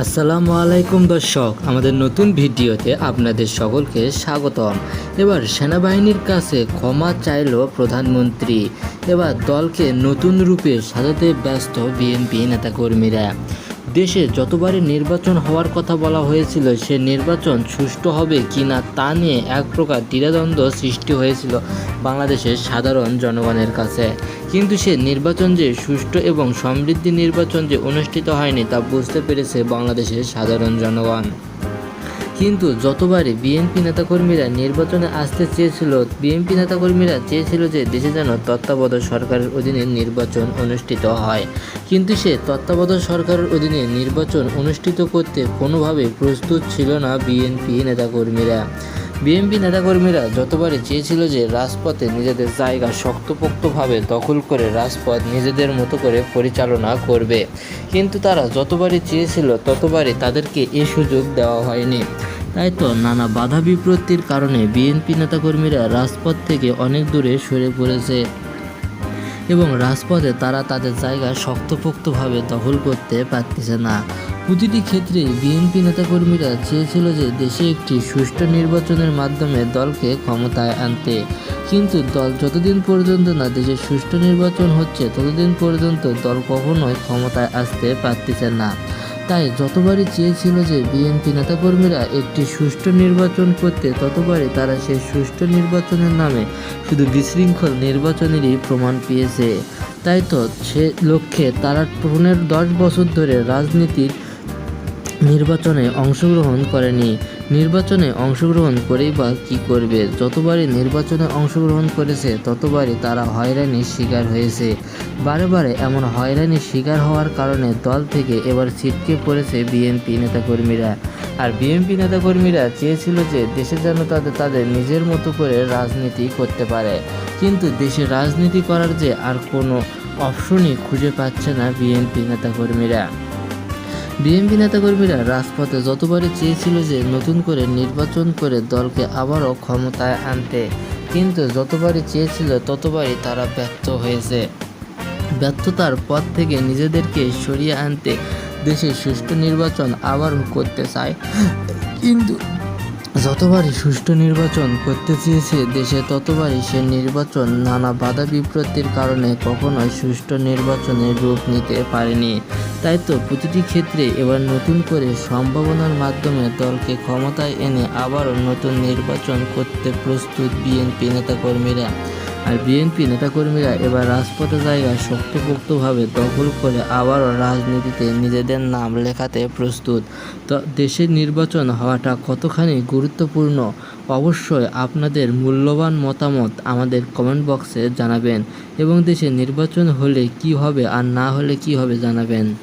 আসসালামু আলাইকুম দর্শক, আমাদের নতুন ভিডিওতে আপনাদের সকলকে স্বাগতম। এবার সেনাবাহিনীর কাছে ক্ষমা চাইল প্রধানমন্ত্রী। এবার দলকে নতুন রূপে সাজাতে ব্যস্ত বিএনপি নেতাকর্মীরা। দেশে যতবারই নির্বাচন হওয়ার কথা বলা হয়েছিল, সে নির্বাচন সুষ্ঠু হবে কি না তা নিয়ে এক প্রকার দ্বিধাদ্বন্দ্ব সৃষ্টি হয়েছিল বাংলাদেশের সাধারণ জনগণের কাছে। কিন্তু সে নির্বাচন যে সুষ্ঠু এবং সমৃদ্ধি নির্বাচন যে অনুষ্ঠিত হয়নি তা বুঝতে পেরেছে বাংলাদেশের সাধারণ জনগণ। কিন্তু যতবারই বিএনপি নেতাকর্মীরা নির্বাচনে আসতে চেয়েছিল, বিএনপি নেতাকর্মীরা চেয়েছিল যে দেশে যেন তত্ত্বাবধায়ক সরকারের অধীনে নির্বাচন অনুষ্ঠিত হয়। কিন্তু সে তত্ত্বাবধায়ক সরকারের অধীনে নির্বাচন অনুষ্ঠিত করতে কোনোভাবেই প্রস্তুত ছিল না বিএনপি নেতাকর্মীরা। বিএনপি নেতাকর্মীরা যতবারই চেয়েছিল যে রাজপথে নিজেদের জায়গা শক্তপোক্তভাবে দখল করে রাজপথ নিজেদের মতো করে পরিচালনা করবে। কিন্তু তারা যতবারই চেয়েছিল, ততবারই তাদেরকে এ সুযোগ দেওয়া হয়নি। তাই তো নানা বাধা বিপত্তির কারণে বিএনপি নেতাকর্মীরা রাজপথ থেকে অনেক দূরে সরে পড়েছে এবং রাজপথে তারা তাদের জায়গা শক্তপোক্তভাবে দখল করতে পারতেছে না। প্রতিটি ক্ষেত্রে বিএনপি নেতাকর্মীরা চেয়েছিল যে দেশে একটি সুষ্ঠু নির্বাচনের মাধ্যমে দলকে ক্ষমতায় আনতে। কিন্তু দল যতদিন পর্যন্ত না দেশে সুষ্ঠু নির্বাচন হচ্ছে, ততদিন পর্যন্ত দল কখনোই ক্ষমতায় আসতে পারতেছে না। তাই যতবারই চেয়েছিল যে বিএনপি নেতাকর্মীরা একটি সুষ্ঠু নির্বাচন করতে, ততবারই তারা সেই সুষ্ঠু নির্বাচনের নামে শুধু বিশৃঙ্খল নির্বাচনেরই প্রমাণ পেয়েছে। তাই তো সে লক্ষ্যে তারা পনেরো দশ বছর ধরে রাজনীতির নির্বাচনে অংশগ্রহণ করেনি। নির্বাচনে অংশগ্রহণ করেই বা কী করবে? যতবারই নির্বাচনে অংশগ্রহণ করেছে, ততবারই তারা হয়রানির শিকার হয়েছে। বারে বারে এমন হয়রানির শিকার হওয়ার কারণে দল থেকে এবার ছিটকে পড়েছে বিএনপি নেতাকর্মীরা। আর বিএনপি নেতাকর্মীরা চেয়েছিল যে দেশে যেন তাদের তাদের নিজের মতো করে রাজনীতি করতে পারে। কিন্তু দেশে রাজনীতি করার যে আর কোনো অপশনই খুঁজে পাচ্ছে না বিএনপি নেতাকর্মীরা। বিএনপি নেতাকর্মীরা রাজপথে যতবারই চেয়েছিল যে নতুন করে নির্বাচন করে দলকে আবারও ক্ষমতায় আনতে, কিন্তু যতবারই চেয়েছিল ততবারই তারা ব্যর্থ হয়েছে। ব্যর্থতার পথ থেকে নিজেদেরকে সরিয়ে আনতে দেশে সুষ্ঠু নির্বাচন আবারও করতে চায়। কিন্তু যতবারই সুষ্ঠু নির্বাচন করতে চেয়েছে দেশে, ততবারই সে নির্বাচন নানা বাধা বিপত্তির কারণে কখনোই সুষ্ঠু নির্বাচনের রূপ নিতে পারেনি। তাই তো প্রতিটি ক্ষেত্রে এবার নতুন করে সম্ভাবনার মাধ্যমে দলকে ক্ষমতায় এনে আবারও নতুন নির্বাচন করতে প্রস্তুত বিএনপি নেতাকর্মীরা। আর বিএনপি নেতাকর্মীরা এবার রাজপথে জায়গা শক্তপোক্তভাবে দখল করে আবারও রাজনীতিতে নিজেদের নাম লেখাতে প্রস্তুত। তো দেশের নির্বাচন হওয়াটা কতখানি গুরুত্বপূর্ণ? অবশ্যই আপনাদের মূল্যবান মতামত আমাদের কমেন্ট বক্সে জানাবেন এবং দেশে নির্বাচন হলে কি হবে আর না হলে কি হবে জানাবেন।